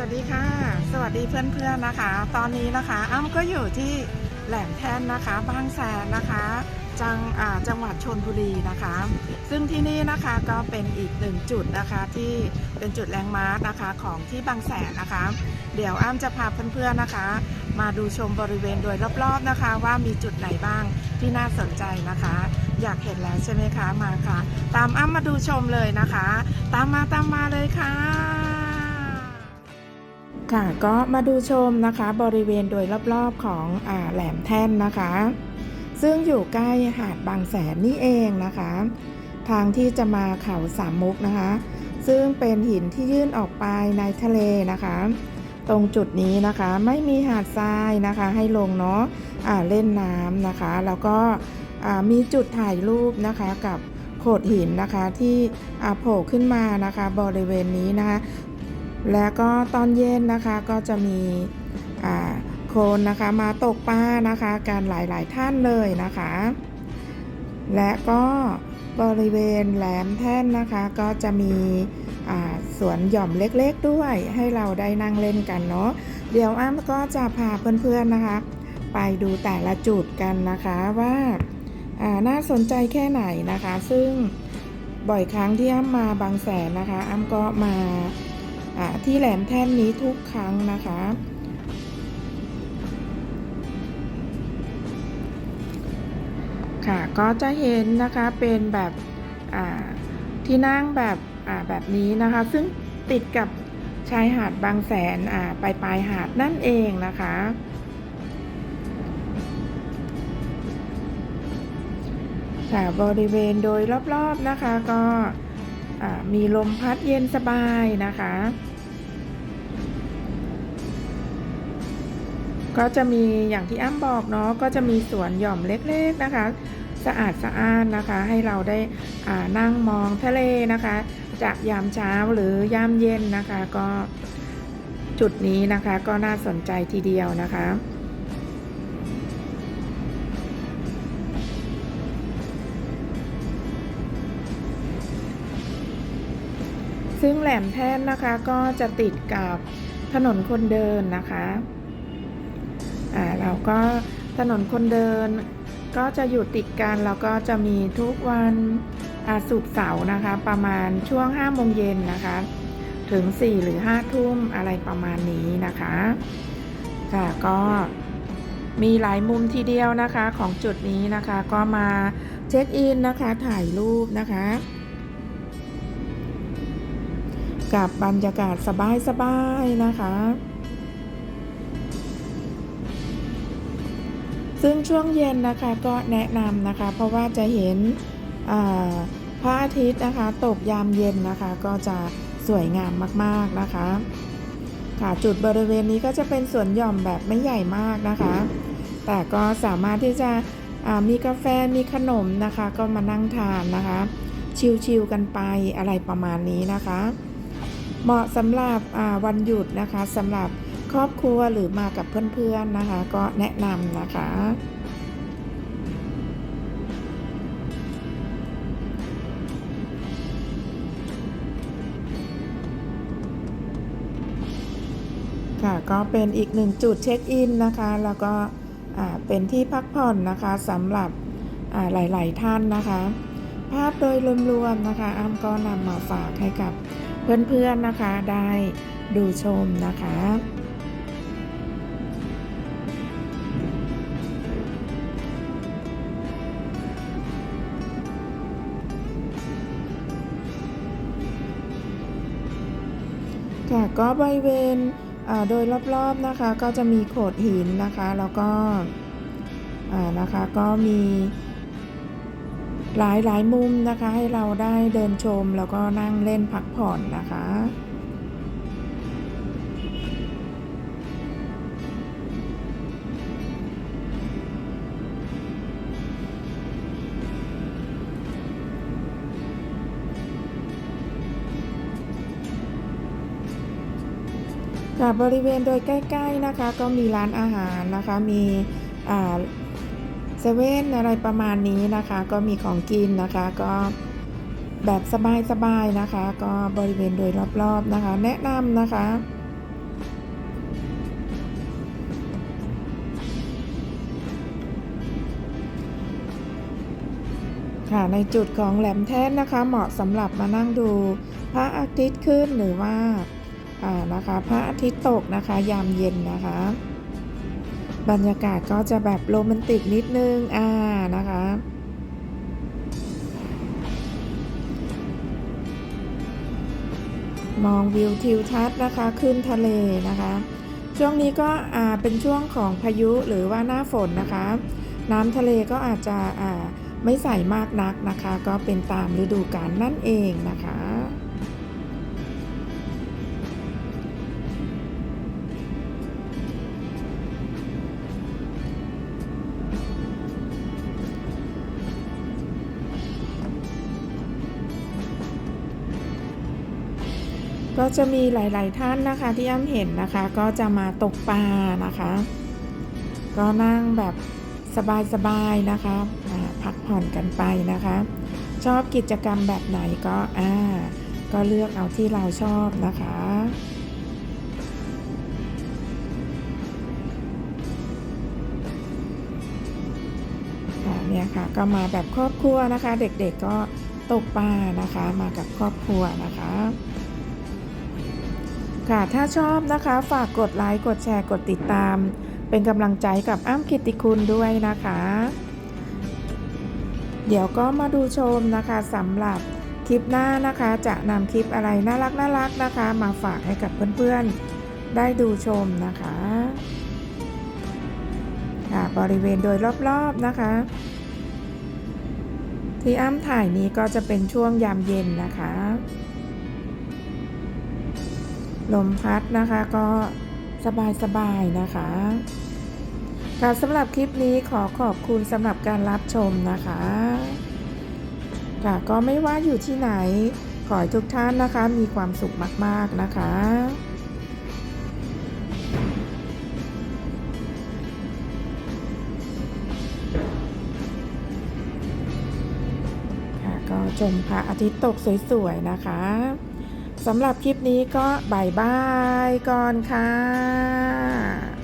สวัสดีค่ะ สวัสดีเพื่อนๆนะคะ ตอนนี้นะคะ อ้ำก็อยู่ที่แหลมแท่นนะคะบางแสนนะคะจังจังหวัดชนบุรีนะคะ ซึ่งที่นี่นะคะก็เป็นอีกหนึ่งจุดนะคะที่เป็นจุดแลนด์มาร์คนะคะของที่บางแสนนะคะ เดี๋ยวอ้ำจะพาเพื่อนๆนะคะ มาดูชมบริเวณโดยรอบๆนะคะ ว่ามีจุดไหนบ้างที่น่าสนใจนะคะ อยากเห็นแล้วใช่ไหมคะมาค่ะ ตามอ้ำมาดูชมเลยนะคะ ตามมาตามมาเลยค่ะ ค่ะก็มาดูชมนะคะบริเวณโดยรอบๆของอ่าแหลมแท่นนะคะ ซึ่งอยู่ใกล้หาดบางแสนนี่เองนะคะ ทางที่จะมาเขาสามมุกนะคะ ซึ่งเป็นหินที่ยื่นออกไปในทะเลนะคะ ตรงจุดนี้นะคะไม่มีหาดทรายนะคะ ให้ลงเนาะอ่าเล่นน้ำนะคะ แล้วก็มีจุดถ่ายรูปนะคะกับโขดหินนะคะที่โผล่ขึ้นมานะคะ บริเวณนี้นะคะ แล้วก็ตอนเย็นนะคะก็จะมีโคนนะคะมาตกปลานะคะการหลายๆท่านเลยนะคะ และก็บริเวณแหลมแท่นนะคะก็จะมีสวนหย่อมเล็กๆด้วย ให้เราได้นั่งเล่นกันเนาะเดี๋ยวอ้ำก็จะพาเพื่อนๆนะคะ ไปดูแต่ละจุดกันนะคะว่าาน่าสนใจแค่ไหนนะคะ ซึ่งบ่อยครั้งที่อ้ำมาบางแสนนะคะ อ้ำก็มา ที่แหลมแท่นนี้ทุกครั้งนะคะ ค่ะก็จะเห็นนะคะเป็นแบบที่นั่งแบบแบบนี้นะคะ ซึ่งติดกับชายหาดบางแสนปลายปลายหาดนั่นเองนะคะค่ะบริเวณโดยรอบๆนะคะก็มีลมพัดเย็นสบายนะคะ ก็จะมีอย่างที่อ้ำบอกเนาะก็จะมีสวนหย่อมเล็กๆนะคะ สะอาดสะอ้านนะคะ ให้เราได้อ่านั่งมองทะเลนะคะ จากยามเช้าหรือยามเย็นนะคะก็จุดนี้นะคะก็น่าสนใจทีเดียวนะคะซึ่งแหลมแท่นนะคะก็จะติดกับถนนคนเดินนะคะ ก็ถนนคนเดิน ก็จะอยู่ติดกันแล้วก็จะมีทุกวันอาสุกเสาร์นะคะ ประมาณช่วง5โมงเย็นนะคะ ถึง 4 หรือ5ทุ่มอะไรประมาณนี้นะคะค่ะก็มีหลายมุมทีเดียวนะคะของจุดนี้นะคะ ก็มาเช็คอินนะคะถ่ายรูปนะคะ กับบรรยากาศสบายๆนะคะ ซึ่งช่วงเย็นนะคะก็แนะนำนะคะ เพราะว่าจะเห็นพระอาทิตย์นะคะ ตกยามเย็นนะคะ ก็จะสวยงามมากๆนะคะ ค่ะจุดบริเวณนี้ก็จะเป็นสวนหย่อมแบบไม่ใหญ่มากนะคะ แต่ก็สามารถที่จะมีกาแฟมีขนมนะคะ ก็มานั่งทานนะคะ ชิลๆกันไปอะไรประมาณนี้นะคะ เหมาะสำหรับวันหยุดนะคะสำหรับ ครอบครัวหรือมากับเพื่อนๆนะคะ ก็แนะนำนะคะ ค่ะก็เป็นอีกหนึ่งจุดเช็คอินนะคะ แล้วก็เป็นที่พักผ่อนนะคะสำหรับหลาย ๆ ท่านนะคะ ภาพโดยรวมๆนะคะอ้ำก็นำมาฝากให้กับเพื่อนๆนะคะได้ดูชมนะคะ ก็บริเวณโดยรอบๆนะคะก็จะมีโขดหินนะคะ แล้วก็นะคะก็มีหลายหลายมุมนะคะให้เราได้เดินชมแล้วก็นั่งเล่นพักผ่อนนะคะ ค่ะบริเวณโดยใกล้ ๆนะคะ ก็มีร้านอาหารนะคะ มีเซเว่นอะไรประมาณนี้นะคะ ก็มีของกินนะคะ ก็แบบสบายๆนะคะ ก็บริเวณโดยรอบๆนะคะ แนะนำนะคะค่ะในจุดของแหลมแท่นนะคะ เหมาะสำหรับมานั่งดูพระอาทิตย์ขึ้นหรือว่า นะคะพระอาทิตย์ตกนะคะ ยามเย็นนะคะ บรรยากาศก็จะแบบโรแมนติกนิดนึงอ่านะคะมองวิวทิวทัศน์นะคะขึ้นทะเลนะคะ ช่วงนี้ก็อ่าเป็นช่วงของพายุหรือว่าหน้าฝนนะคะ น้ำทะเลก็อาจจะอ่าไม่ใสมากนักนะคะ ก็เป็นตามฤดูกาลนั่นเองนะคะ ก็จะมีหลาย ๆ ท่านนะคะที่อ้ำเห็นนะคะ ก็จะมาตกปลานะคะ ก็นั่งแบบสบาย ๆ นะคะพักผ่อนกันไปนะคะ ชอบกิจกรรมแบบไหนก็อ่าก็เลือกเอาที่เราชอบนะคะค่ะเนี่ยค่ะก็มาแบบครอบครัวนะคะ เด็กๆก็ตกปลานะคะ มากับครอบครัวนะคะ ค่ะ ถ้าชอบนะคะฝากกดไลค์กดแชร์กดติดตาม เป็นกำลังใจกับอ้ำกิติคุณด้วยนะคะ เดี๋ยวก็มาดูชมนะคะสำหรับคลิปหน้านะคะจะนำคลิปอะไรน่ารักน่ารักนะคะ มาฝากให้กับเพื่อนๆได้ดูชมนะคะค่ะบริเวณโดยรอบๆนะคะ ที่อ้ำถ่ายนี้ก็จะเป็นช่วงยามเย็นนะคะ ลมพัดนะคะก็สบายๆนะคะค่ะสำหรับคลิปนี้ขอขอบคุณสำหรับการรับชมนะคะค่ะก็ไม่ว่าอยู่ที่ไหน ขอให้ทุกท่านนะคะมีความสุขมาก ๆ นะคะค่ะก็ชมพระอาทิตย์ตกสวย ๆ นะคะ สำหรับคลิปนี้ก็บายบายก่อนค่ะ